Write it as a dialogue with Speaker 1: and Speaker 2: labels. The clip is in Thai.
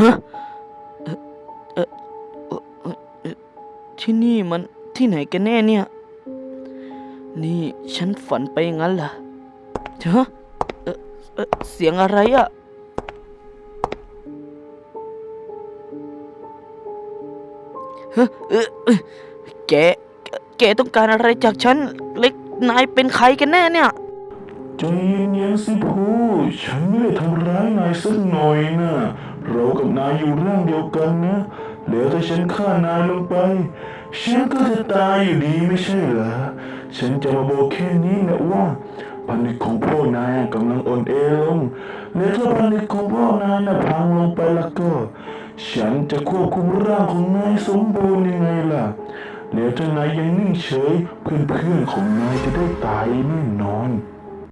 Speaker 1: ฮะเอ่อเอ่อที่นี่มันที่ไหนกันแน่เนี่ย นี่ฉันฝันไปงั้นเหรอฮะเอ่อเอ่อเสียงอะไรอะฮะเอ่อเอ่อแก แกต้องการอะไรจากฉัน เล็กนายเป็นใครกันแน่เนี่ย
Speaker 2: ใจเย็นๆสิพูฉันไม่ได้ทำร้ายนายสักหน่อยนะ เรากับนายอยู่ร่างเดียวกันนะแล้วถ้าฉันฆ่านายลงไป ฉันก็จะตายอยู่ดีไม่ใช่เหรอ ฉันจะมาบอกแค่นี้นะว่าพันธุ์ของพ่อนายกำลังอ่อนแอลงและถ้าพันธุ์ของพ่อนายน่ะพังลงไปแล้วก็ ฉันจะควบคุมร่างของนายสมบูรณ์ยังไงล่ะแล้วถ้านายยังนิ่งเฉยเพื่อนๆของนายจะได้ตายแน่นอน